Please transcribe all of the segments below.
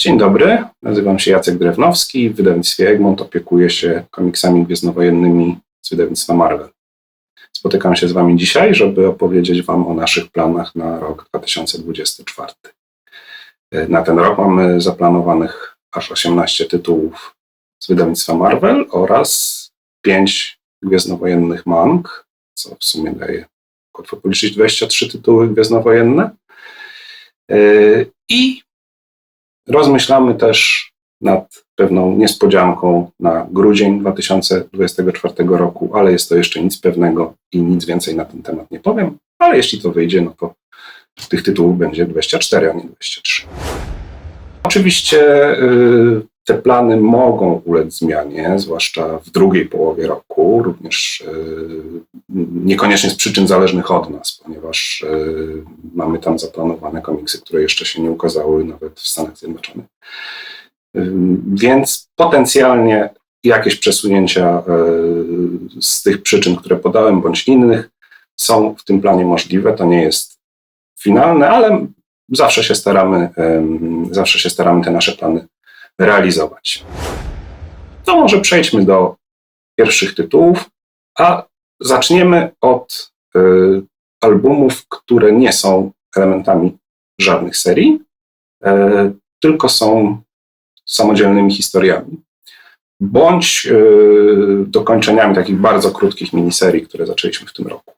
Dzień dobry, nazywam się Jacek Drewnowski. W wydawnictwie Egmont opiekuję się komiksami gwiezdnowojennymi z wydawnictwa Marvel. Spotykam się z Wami dzisiaj, żeby opowiedzieć Wam o naszych planach na rok 2024. Na ten rok mamy zaplanowanych aż 18 tytułów z wydawnictwa Marvel oraz 5 gwiezdnowojennych mang, co w sumie daje łatwo policzyć 23 tytuły gwiezdnowojenne. I rozmyślamy też nad pewną niespodzianką na grudzień 2024 roku, ale jest to jeszcze nic pewnego i nic więcej na ten temat nie powiem. Ale jeśli to wyjdzie, no to tych tytułów będzie 24, a nie 23. Oczywiście y, te plany mogą ulec zmianie, zwłaszcza w drugiej połowie roku, również y, niekoniecznie z przyczyn zależnych od nas, ponieważ y, mamy tam zaplanowane komiksy, które jeszcze się nie ukazały nawet w Stanach Zjednoczonych. Więc potencjalnie jakieś przesunięcia z tych przyczyn, które podałem, bądź innych, są w tym planie możliwe. To nie jest finalne, ale zawsze się staramy, zawsze się staramy te nasze plany realizować. To może przejdźmy do pierwszych tytułów, a zaczniemy od y, albumów, które nie są elementami żadnych serii, y, tylko są samodzielnymi historiami, bądź y, dokończeniami takich bardzo krótkich miniserii, które zaczęliśmy w tym roku.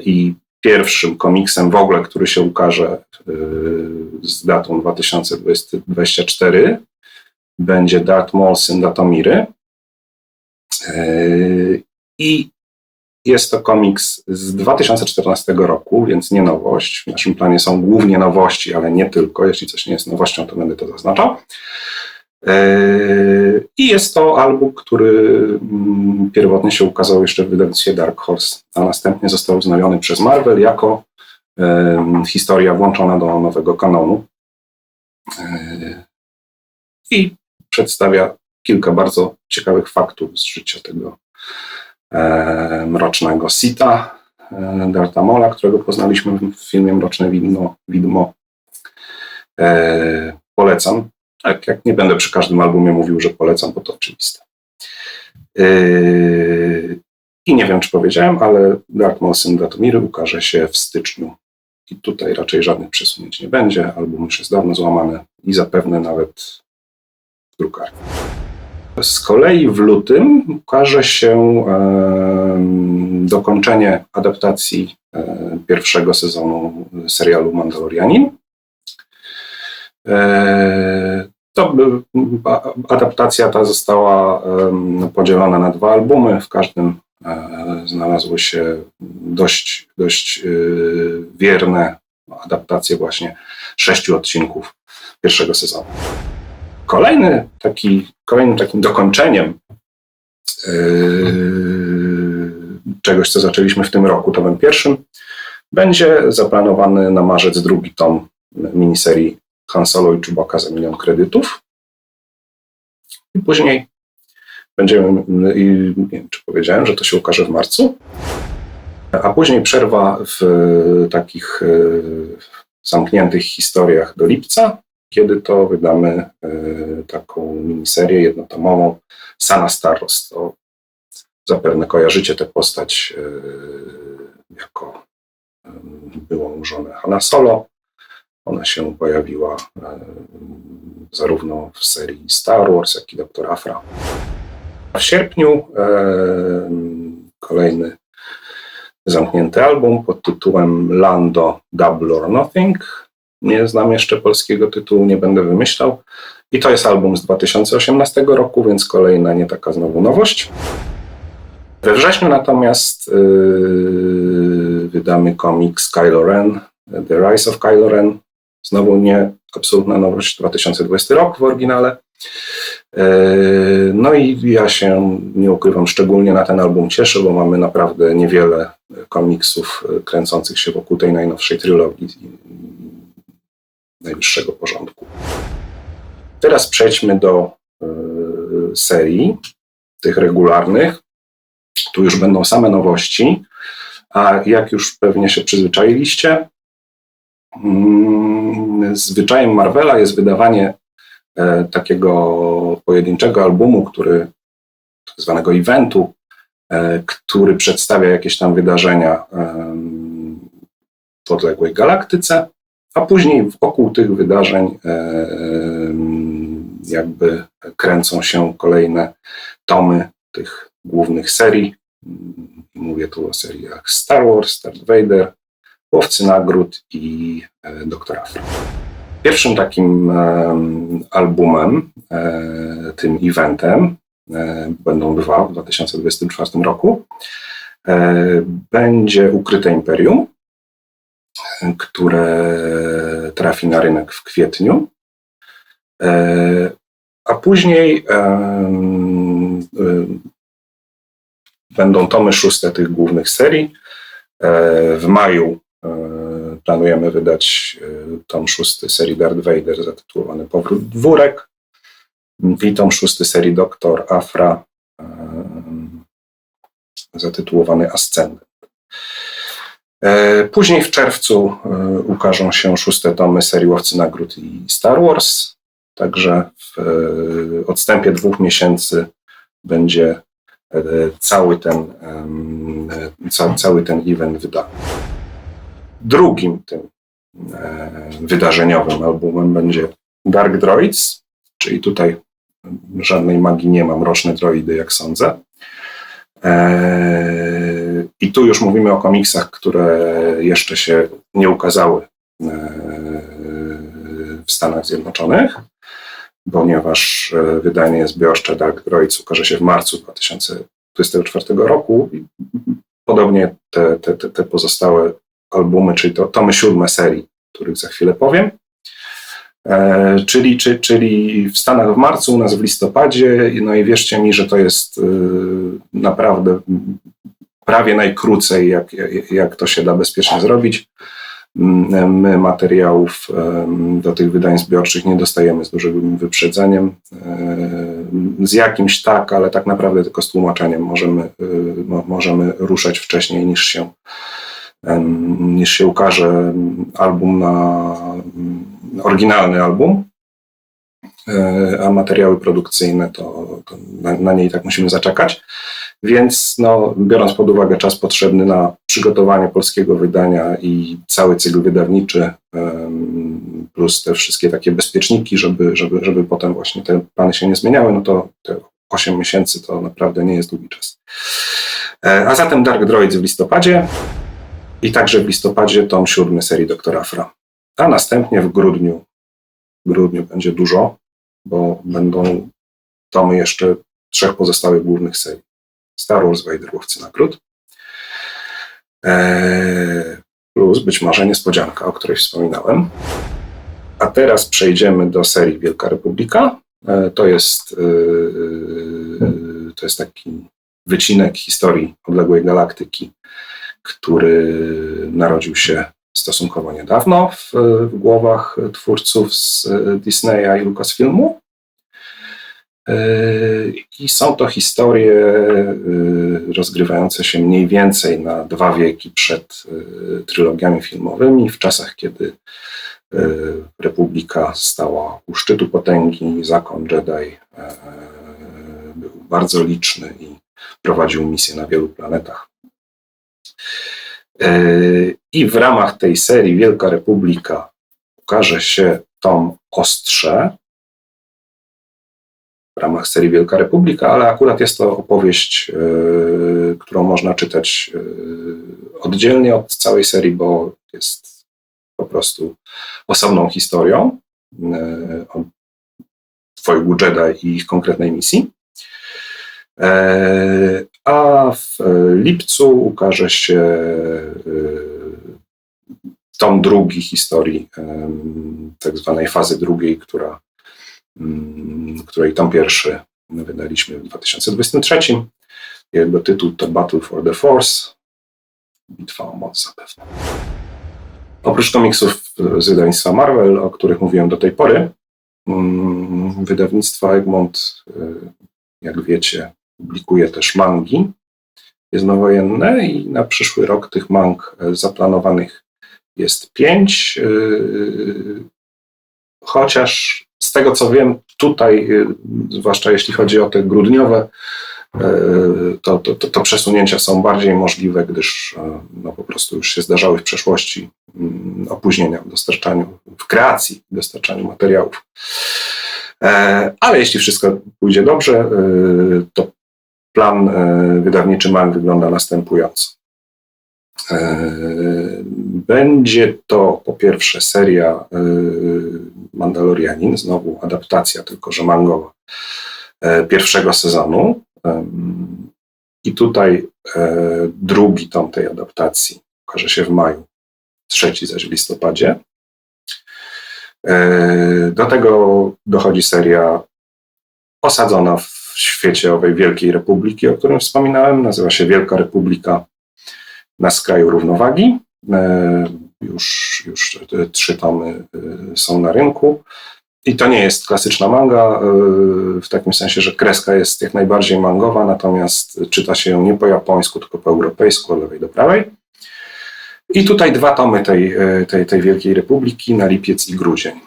I pierwszym komiksem w ogóle, który się ukaże y, z datą 2024, będzie Darth Maul, syn Datomiry. Y, I jest to komiks z 2014 roku, więc nie nowość. W naszym planie są głównie nowości, ale nie tylko. Jeśli coś nie jest nowością, to będę to zaznaczał. Yy, I jest to album, który mm, pierwotnie się ukazał jeszcze w wydawnictwie Dark Horse, a następnie został wznowiony przez Marvel jako historia włączona do nowego kanonu. Yy, I przedstawia kilka bardzo ciekawych faktów z życia tego mrocznego Sita, e, Darta Mola, którego poznaliśmy w filmie Mroczne Widmo. Widmo. E, polecam tak, jak nie będę przy każdym albumie mówił, że polecam, bo to oczywiste. Yy, I nie wiem, czy powiedziałem, ale Dark Maul Syn Datomiry ukaże się w styczniu. I tutaj raczej żadnych przesunięć nie będzie. Album już jest dawno złamany i zapewne nawet w drukarni. Z kolei w lutym ukaże się e, dokończenie adaptacji e, pierwszego sezonu serialu Mandalorianin. E, to adaptacja ta została podzielona na dwa albumy. W każdym e, znalazły się dość, dość e, wierne adaptacje właśnie sześciu odcinków pierwszego sezonu. Kolejny taki, kolejnym takim dokończeniem e, czegoś, co zaczęliśmy w tym roku, tomem pierwszym, będzie zaplanowany na marzec drugi tom miniserii Han Solo i Chewbacca za milion kredytów. I później będziemy, i nie wiem, czy powiedziałem, że to się ukaże w marcu, a później przerwa w takich e, zamkniętych historiach do lipca, kiedy to wydamy e, taką miniserię jednotomową Sana Starost. To zapewne kojarzycie tę postać e, jako byłą żonę Hanna Solo. Ona się pojawiła e, zarówno w serii Star Wars, jak i Doktor Afra. W sierpniu e, kolejny zamknięty album pod tytułem Lando Double or Nothing. Nie znam jeszcze polskiego tytułu, nie będę wymyślał. I to jest album z 2018 roku, więc kolejna nie taka znowu nowość. We wrześniu natomiast yy, wydamy komiks Kylo Ren, The Rise of Kylo Ren. Znowu nie absolutna nowość, 2020 rok w oryginale. E, no i ja się, nie ukrywam, szczególnie na ten album cieszę, bo mamy naprawdę niewiele komiksów e, kręcących się wokół tej najnowszej trylogii najwyższego porządku. Teraz przejdźmy do e, serii tych regularnych. Tu już będą same nowości, a jak już pewnie się przyzwyczailiście, zwyczajem Marvela jest wydawanie e, takiego pojedynczego albumu, który, tak zwanego eventu, e, który przedstawia jakieś tam wydarzenia w odległej galaktyce, a później wokół tych wydarzeń e, jakby kręcą się kolejne tomy tych głównych serii. Mówię tu o seriach Star Wars, Darth Vader, Łowcy Nagród i e, Doktor Afro. Pierwszym takim em, albumem, e, tym eventem, e, będą dwa w 2024 roku, e, będzie Ukryte Imperium, e, które trafi na rynek w kwietniu. E, a później będą tomy szóste tych głównych serii. E, W maju e, planujemy wydać e, tom szósty serii Darth Vader zatytułowany Powrót Dwórek i tom szósty serii Doktor Afra e, zatytułowany Ascendent. E, Później w czerwcu e, ukażą się szóste tomy serii Łowcy Nagród i Star Wars. Także w e, odstępie dwóch miesięcy będzie e, cały ten, e, cały ten event wydany. Drugim tym e, wydarzeniowym albumem będzie Dark Droids, czyli tutaj żadnej magii nie ma, mroczne droidy, jak sądzę. E, I tu już mówimy o komiksach, które jeszcze się nie ukazały e, w Stanach Zjednoczonych, ponieważ wydanie zbiorcze Dark Droids ukaże się w marcu 2024 roku. Podobnie te, te, te pozostałe albumy, czyli to tomy siódme serii, o których za chwilę powiem. E, czyli, czy, czyli w Stanach w marcu, u nas w listopadzie. No i wierzcie mi, że to jest y, naprawdę prawie najkrócej, jak, jak, jak to się da bezpiecznie zrobić. Mm, My materiałów do tych wydań zbiorczych nie dostajemy z dużym wyprzedzeniem. E, Z jakimś tak, ale tak naprawdę tylko z tłumaczeniem możemy, mo- możemy ruszać wcześniej niż się, niż się ukaże album na oryginalny album. E, A materiały produkcyjne to, to na, na nie i tak musimy zaczekać. Więc no, biorąc pod uwagę czas potrzebny na przygotowanie polskiego wydania i cały cykl wydawniczy, plus te wszystkie takie bezpieczniki, żeby, żeby, żeby potem właśnie te plany się nie zmieniały, no to te 8 miesięcy to naprawdę nie jest długi czas. E, A zatem Dark Droids w listopadzie i także w listopadzie tom siódmy serii Doktora Afra. A następnie w grudniu, w grudniu będzie dużo, bo będą tomy jeszcze trzech pozostałych głównych serii. Star Wars Vader Łowcy Nagród. Eee, plus być może niespodzianka, o której wspominałem. A teraz przejdziemy do serii Wielka Republika. E, to jest, e, to jest taki wycinek historii odległej galaktyki, który narodził się stosunkowo niedawno w, w głowach twórców z Disneya i Lucasfilmu. Yy, I są to historie yy, rozgrywające się mniej więcej na dwa wieki przed trylogiami filmowymi, w czasach, kiedy Republika stała u szczytu potęgi, zakon Jedi yy, był bardzo liczny i prowadził misje na wielu planetach. I w ramach tej serii Wielka Republika ukaże się tom Ostrze, w ramach serii Wielka Republika, ale akurat jest to opowieść, yy, którą można czytać yy, oddzielnie od całej serii, bo jest po prostu osobną historią yy, o Jedi i ich konkretnej misji. A w lipcu ukaże się yy, tom drugi historii, yy, tak zwanej fazy drugiej, która mm, której tom pierwszy wydaliśmy w 2023. Jego tytuł to Battle for the Force. Bitwa o moc zapewne. Oprócz komiksów z wydawnictwa Marvel, o których mówiłem do tej pory, mm, wydawnictwo Egmont, jak wiecie, publikuje też mangi jednowojenne i na przyszły rok tych mang e, zaplanowanych jest pięć, y, chociaż z tego co wiem, tutaj, zwłaszcza jeśli chodzi o te grudniowe, to, to, to, to przesunięcia są bardziej możliwe, gdyż no, po prostu już się zdarzały w przeszłości mm, opóźnienia w dostarczaniu, w kreacji, w dostarczaniu materiałów. E, Ale jeśli wszystko pójdzie dobrze, to plan wydawniczy MAN wygląda następująco. E, Będzie to po pierwsze seria e, Mandalorianin, znowu adaptacja, tylko że mangowa, e, pierwszego sezonu. I tutaj e, drugi tom tej adaptacji ukaże się w maju, trzeci zaś w listopadzie. E, Do tego dochodzi seria osadzona w świecie owej Wielkiej Republiki, o którym wspominałem. Nazywa się Wielka Republika na skraju równowagi. E, Już, już trzy tomy e, są na rynku. I to nie jest klasyczna manga, e, w takim sensie, że kreska jest jak najbardziej mangowa, natomiast czyta się ją nie po japońsku, tylko po europejsku, od lewej do prawej. I tutaj dwa tomy tej, tej, tej Wielkiej Republiki na lipiec i grudzień.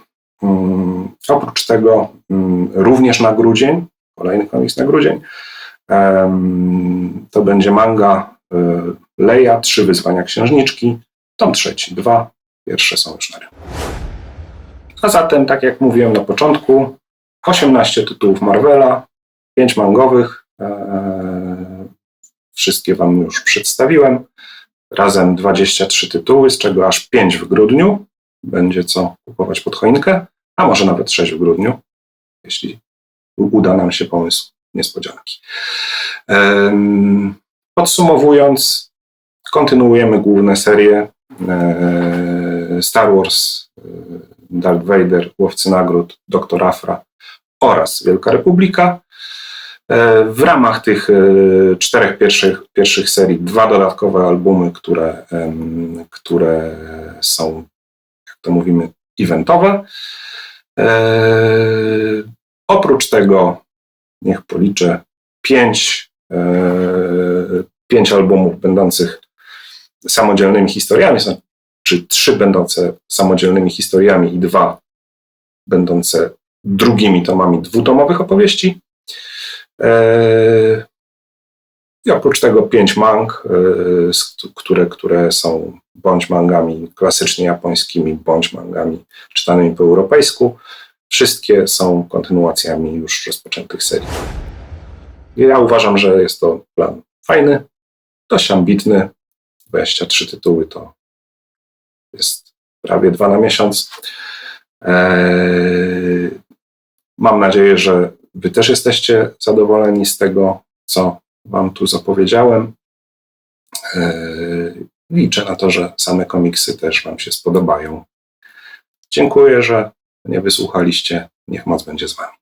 Mm, Oprócz tego mm, również na grudzień, kolejny komiks na grudzień, to będzie manga e, Leja, Trzy wyzwania księżniczki, tom trzeci, dwa, pierwsze są już na rynku. A zatem, tak jak mówiłem na początku, 18 tytułów Marvela, 5 mangowych, e, wszystkie Wam już przedstawiłem. Razem 23 tytuły, z czego aż 5 w grudniu. Będzie co kupować pod choinkę, a może nawet 6 w grudniu, jeśli uda nam się pomysł niespodzianki. Podsumowując, kontynuujemy główne serie e, Star Wars, e, Darth Vader, Łowcy Nagród, Doktor Afra oraz Wielka Republika. E, W ramach tych czterech pierwszych, pierwszych serii dwa dodatkowe albumy, które, które są, jak to mówimy, eventowe. Oprócz tego, niech policzę, pięć, e, pięć albumów będących samodzielnymi historiami, znaczy trzy będące samodzielnymi historiami i dwa będące drugimi tomami dwutomowych opowieści. E, I oprócz tego pięć mang, e, które, które są bądź mangami klasycznie japońskimi, bądź mangami czytanymi po europejsku. Wszystkie są kontynuacjami już rozpoczętych serii. Ja uważam, że jest to plan fajny, dość ambitny. 23 tytuły to jest prawie dwa na miesiąc. Eee, Mam nadzieję, że Wy też jesteście zadowoleni z tego, co Wam tu zapowiedziałem. Eee, Liczę na to, że same komiksy też Wam się spodobają. Dziękuję, że mnie wysłuchaliście. Niech moc będzie z Wami.